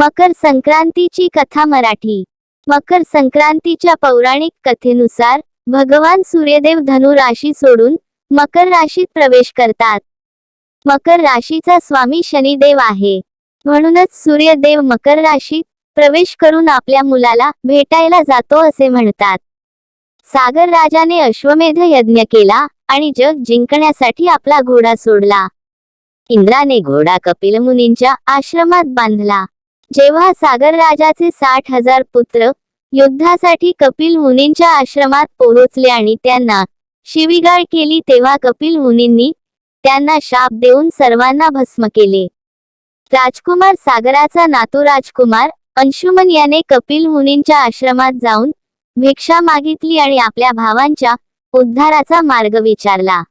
मकर संक्रांतीची कथा मराठी. मकर संक्रांतीच्या पौराणिक कथेनुसार भगवान सूर्यदेव धनु राशी सोडून मकर राशीत प्रवेश करतात. मकर राशीचा स्वामी शनिदेव आहे. म्हणूनच सूर्यदेव मकर राशीत प्रवेश करून आपल्या मुलाला भेटायला जातो असे म्हणतात. सागर राजाने अश्वमेध यज्ञ केला आणि जग जिंकण्यासाठी आपला घोडा सोडला. इंद्राने घोडा कपिल मुनींच्या आश्रमात बांधला. जेव्हा सागरराजाचे साठ हजार पुत्र युद्धासाठी कपिल मुनींच्या आश्रमात पोहोचले आणि त्यांना शिवीगाळ केली तेव्हा कपिल मुनींनी त्यांना शाप देऊन सर्वांना भस्म केले. राजकुमार सागराचा नातू राजकुमार अंशुमन याने कपिल मुनींच्या आश्रमात जाऊन भिक्षा मागितली आणि आपल्या भावांच्या उद्धाराचा मार्ग विचारला.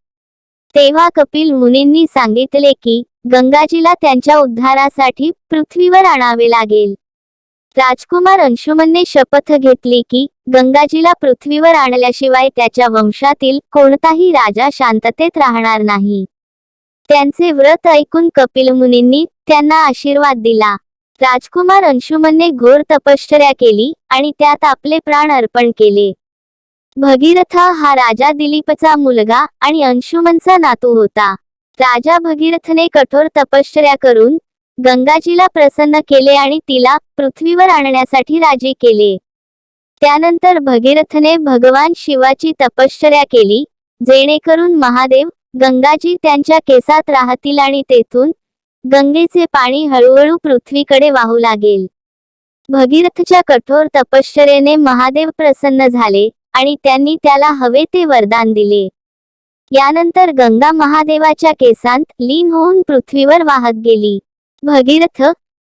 तेव्हा कपिल मुनींनी सांगितले की गंगाजीला त्यांच्या उद्धारासाठी पृथ्वीवर आणावे लागेल. राजकुमार अंशुमनने शपथ घेतली की गंगाजीला पृथ्वीवर आणल्याशिवाय त्याच्या वंशातील कोणताही राजा शांततेत राहणार नाही. त्यांचे व्रत ऐकून कपिल मुनींनी त्यांना आशीर्वाद दिला. राजकुमार अंशुमनने घोर तपश्चर्या केली आणि त्यात आपले प्राण अर्पण केले. भगीरथ हा राजा दिलीपचा मुलगा आणि अंशुमनचा नातू होता. राजा भगीरथने कठोर तपश्चर्या करून गंगाजीला प्रसन्न केले आणि तिला पृथ्वीवर आणण्यासाठी राजी केले. त्यानंतर भगीरथने भगवान शिवाची तपश्चर्या केली जेणेकरून महादेव गंगाजी त्यांच्या केसात राहतील आणि तेथून गंगेचे पाणी हळूहळू पृथ्वीकडे वाहू लागेल. भगीरथच्या कठोर तपश्चर्येने महादेव प्रसन्न झाले आणि त्यांनी त्याला हवे ते वरदान दिले. यानंतर गंगा महादेवाच्या केसांत लीन होऊन पृथ्वीवर वाहत गेली. भगीरथ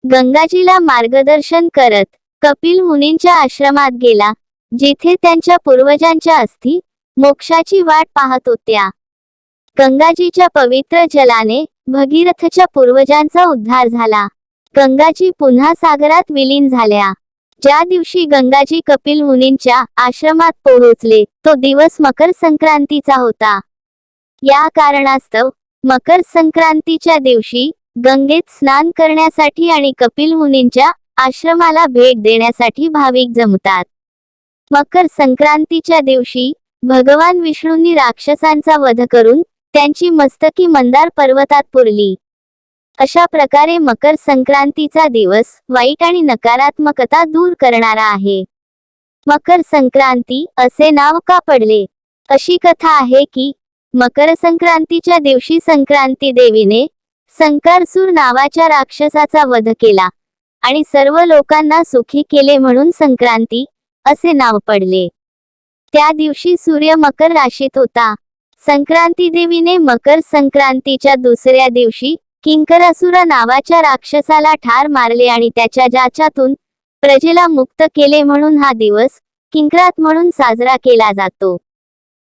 गंगाजीला मार्गदर्शन करत कपिल मुनींच्या आश्रमात गेला जिथे त्यांच्या पूर्वजांच्या अस्थि मोक्षाची वाट पाहत होत्या. गंगाजीच्या पवित्र जलाने भगीरथच्या पूर्वजांचा उद्धार झाला. गंगाजी पुन्हा सागरात विलीन झाल्या. ज्या दिवशी गंगाजी कपिल मुनींच्या आश्रमात पोहोचले तो दिवस मकर संक्रांतीचा होता. या कारणास्तव मकर संक्रांतीच्या दिवशी गंगेत स्नान करण्यासाठी आणि कपिल मुनींच्या आश्रमाला भेट देण्यासाठी भाविक जमतात. मकर संक्रांतीच्या दिवशी भगवान विष्णूंनी राक्षसांचा वध करून त्यांची मस्तकी मंदार पर्वतात पुरली. अशा प्रकारे मकर संक्रांतीचा दिवस वाईट आणि नकारात्मकता दूर करणारा आहे. मकर संक्रांती असे नाव का पडले? अशी कथा आहे की मकर संक्रांतीच्या दिवशी संक्रांती देवीने संकारसूर नावाच्या राक्षसाचा वध केला आणि सर्व लोकांना सुखी केले म्हणून संक्रांती असे नाव पडले. त्या दिवशी सूर्य मकर राशीत होता. संक्रांती देवीने मकर संक्रांतीच्या दुसऱ्या दिवशी किंकरासुरा नावाच्या राक्षसाला ठार मारले आणि त्याच्या जाच्यातून प्रजेला मुक्त केले म्हणून हा दिवस किंकरात म्हणून साजरा केला जातो.